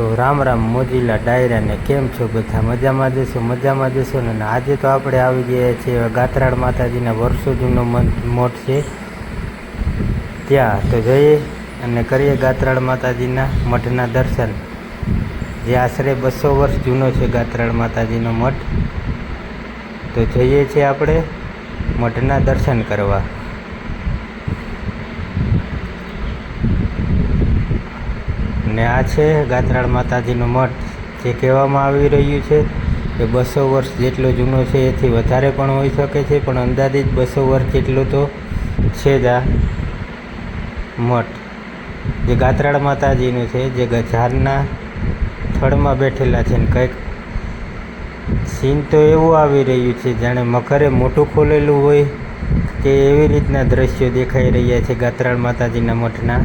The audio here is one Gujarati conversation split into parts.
તો રામ રામ મોજીલા ડાયરાને કેમ છો બધા? મજામાં જશો મજામાં જશો ને? આજે તો આપણે આવી ગયા છીએ ગાતરાળ માતાજીના વર્ષો જૂનો મઠ છે. ત્યાં તો જઈએ અને કરીએ ગાતરાળ માતાજીના મઠના દર્શન. જે આશરે બસો વર્ષ જૂનો છે ગાતરાળ માતાજીનો મઠ. તો જઈએ છીએ આપણે મઠના દર્શન કરવા. ને આ છે ગાત્રાળ માતાજીનો મઠ, જે કહેવામાં આવી રહ્યું છે કે બસો વર્ષ જેટલો જૂનો છે, એથી વધારે પણ હોઈ શકે છે, પણ અંદાજિત બસો વર્ષ જેટલો તો છે જ આ મઠ. જે ગાત્રાળ માતાજીનું છે, જે ગજારના થડમાં બેઠેલા છે ને કંઈક સીન તો એવું આવી રહ્યું છે, જાણે મકરે મોટું ખોલેલું હોય કે એવી રીતના દ્રશ્યો દેખાઈ રહ્યા છે ગાત્રાળ માતાજીના મઠના.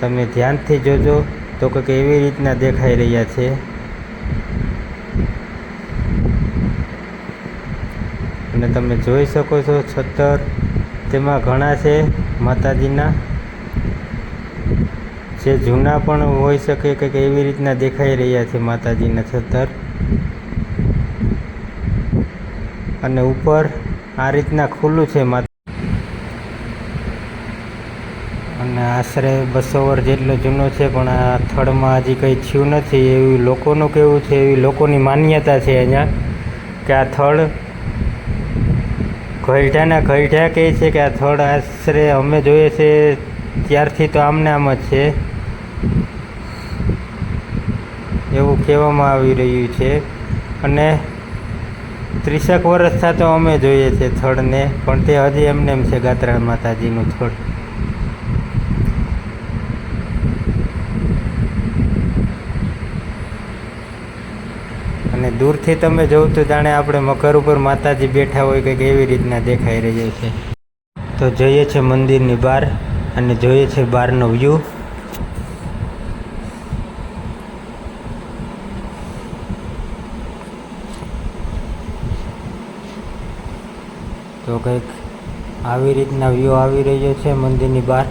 તમે ધ્યાનથી જોજો તો કંઈક એવી રીતના દેખાઈ રહ્યા છે. અને તમે જોઈ શકો છો છતર તેમાં ઘણા છે માતાજીના. જે જૂના પણ હોઈ શકે કંઈક એવી રીતના દેખાઈ રહ્યા છે માતાજીના છતર અને ઉપર આ રીતના ખુલ્લું છે માતા અને આશરે બસો વર્ષ જેટલો જૂનો છે, પણ આ થળમાં હજી કંઈ થયું નથી. એવું લોકોનું કેવું છે, એવી લોકોની માન્યતા છે અહીંયા કે આ થળ ઘરઠાના ઘરઠા કહે છે કે આ થળ આશરે અમે જોઈએ છે, ત્યારથી તો આમને આમ જ છે. એવું કહેવામાં આવી રહ્યું છે. અને ત્રીસેક વર્ષ થતો અમે જોઈએ છે થળને પણ તે હજી એમને એમ છે, ગાત્રાળ માતાજીનું થડ. અને દૂરથી તમે જોવ તો જાણે આપણે મકર ઉપર માતાજી બેઠા હોય કંઈક એવી રીતના દેખાઈ રહ્યા છે. તો જોઈએ છે મંદિરની બહાર અને જોઈએ છે બહારનો વ્યૂ તો કંઈક આવી રીતના વ્યૂ આવી રહ્યો છે મંદિરની બહાર.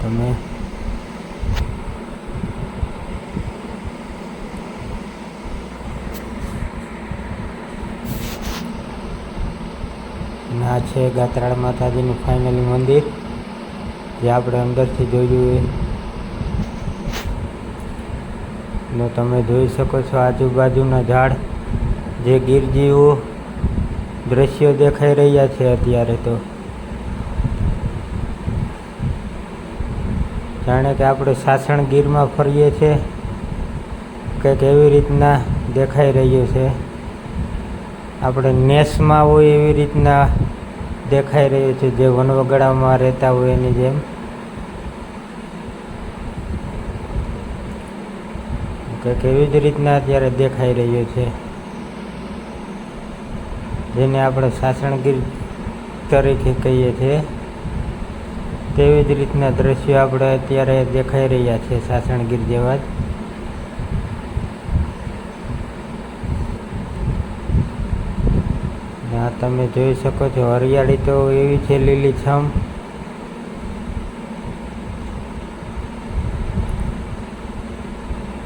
તમે અને આ છે, ગાત્રાળ માતાજીનું ફાઇનલી મંદિર. જે આપણે અંદરથી જોયું ને તમે જોઈ શકો છો આજુબાજુના ઝાડ. જે ગીરજીવો દ્રશ્યો દેખાઈ રહ્યા છે અત્યારે તો. જાણે કે આપણે સાસણ ગીરમાં ફરીએ છીએ કંઈક એવી રીતના દેખાઈ રહ્યું છે. આપણે નેસમાં હોય એવી રીતના દેખાઈ રહ્યું છે જે વનવગડામાં રહેતા હોય એની જેમ. કંઈક એવી જ રીતના અત્યારે દેખાઈ રહ્યું છે. જેને આપણે સાસણગીર તરીકે કહીએ છીએ. તેવી જ રીતના દ્રશ્યો આપણે અત્યારે દેખાઈ રહ્યા છે સાસણગીર જેવા જ. આ તમે જોઈ શકો છો, હરિયાળી તો એવી છે લીલીછમ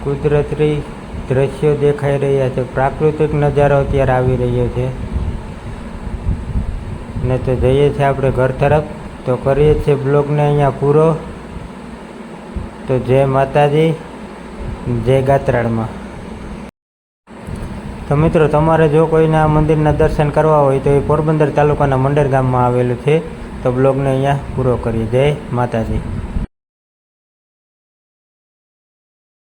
કુદરતી દ્રશ્યો દેખાઈ રહ્યા છે, પ્રાકૃતિક નજારો અત્યારે આવી રહ્યો છે. ને તો જઈએ છીએ આપણે ઘર તરફ. તો કરીએ છીએ બ્લોગને અહીંયા પૂરો. તો જય માતાજી, જય ગાત્રાળમાં. તો મિત્રો, તમારે જો કોઈને આ મંદિરના દર્શન કરવા હોય તો એ પોરબંદર તાલુકાના મંડેર ગામમાં આવેલું છે. તો બ્લોગને અહીંયા પૂરો કરીએ. જય માતાજી.